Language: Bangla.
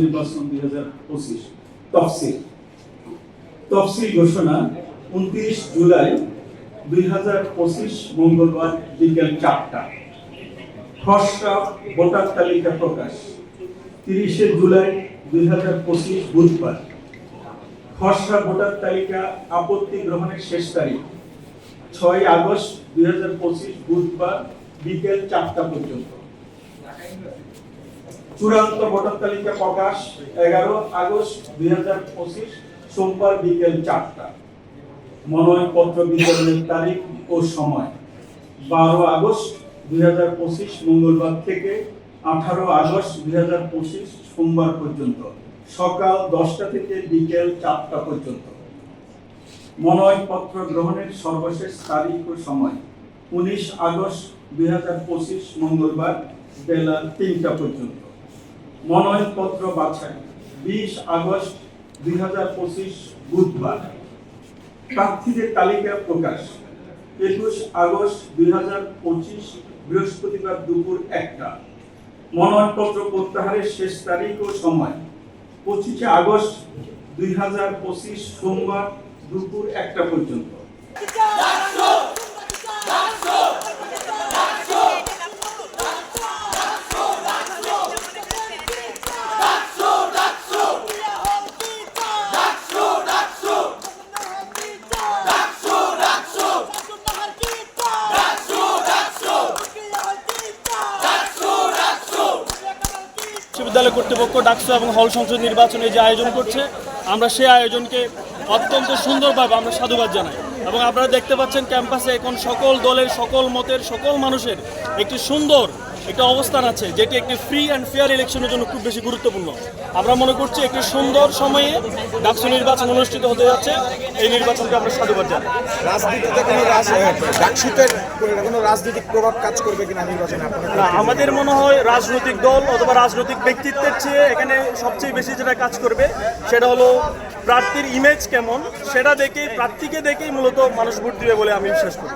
নির্বাচন দুই হাজার পঁচিশ। তফসিল। তফসিল ঘোষণা উনত্রিশ জুলাই দুই হাজার পঁচিশ মঙ্গলবার বিকেল চারটা। খসড়া ভোটার তালিকা প্রকাশ। তিরিশে জুলাই দুই হাজার পঁচিশ বুধবার। খসড়া ভোটার তালিকা আপত্তি গ্রহণের শেষ তারিখ। ছয় আগস্ট দুই হাজার পঁচিশ বুধবার বিকেল চারটা পর্যন্ত। চূড়ান্ত ভোটার তালিকা প্রকাশ এগারো আগস্ট দুই হাজার পঁচিশ, সোমবার বিকেল চারটা। মনোনয়নপত্র বিতরণের তারিখ ও সময়। বারো আগস্ট দুই হাজার পঁচিশ, মঙ্গলবার থেকে আঠারো আগস্ট দুই হাজার পঁচিশ, সোমবার পর্যন্ত। সকাল দশটা থেকে বিকেল চারটা পর্যন্ত। মনোনয়নপত্র গ্রহণের সর্বশেষ তারিখ ও সময়। উনিশ আগস্ট দুই হাজার পঁচিশ, মঙ্গলবার বেলা তিনটা পর্যন্ত। মনোনয়নপত্র বাছাই, বিশ আগস্ট দুই হাজার পঁচিশ বুধবার। প্রার্থীদের তালিকা প্রকাশ, একুশ আগস্ট দুই হাজার পঁচিশ বৃহস্পতিবার দুপুর একটা। মনোনয়নপত্র প্রত্যাহারের শেষ তারিখ ও সময়, পঁচিশে আগস্ট দুই হাজার পঁচিশ সোমবার দুপুর একটা পর্যন্ত। বিশ্ববিদ্যালয় কর্তৃপক্ষ, ডাকসু এবং হল সংসদ নির্বাচনে যে আয়োজন করছে, আমরা সেই আয়োজনকে অত্যন্ত সুন্দরভাবে আমরা সাধুবাদ জানাই। এবং আপনারা দেখতে পাচ্ছেন ক্যাম্পাসে এখন সকল দলের, সকল মতের, সকল মানুষের একটি সুন্দর একটা অবস্থান আছে যেটি একটি ফ্রি অ্যান্ড ফেয়ার ইলেকশনের জন্য খুব বেশি গুরুত্বপূর্ণ। আমরা মনে করছি একটি সুন্দর সময়ে ডাকসু নির্বাচন অনুষ্ঠিত হতে যাচ্ছে। এই নির্বাচনকে আমরা সাধুবাদ জানাই। রাজনীতিতে কোনো রাজ ডাকসুতে কোনো রাজনৈতিক প্রভাব কাজ করবে কিনা নির্বাচনে না আমাদের মনে হয় রাজনৈতিক দল অথবা রাজনৈতিক ব্যক্তিত্বের চেয়ে এখানে সবচেয়ে বেশি যেটা কাজ করবে সেটা হলো প্রার্থীর ইমেজ কেমন সেটা দেখেই প্রার্থীকে দেখেই মূলত মানুষ ভোট দিবে বলে আমি বিশ্বাস করি।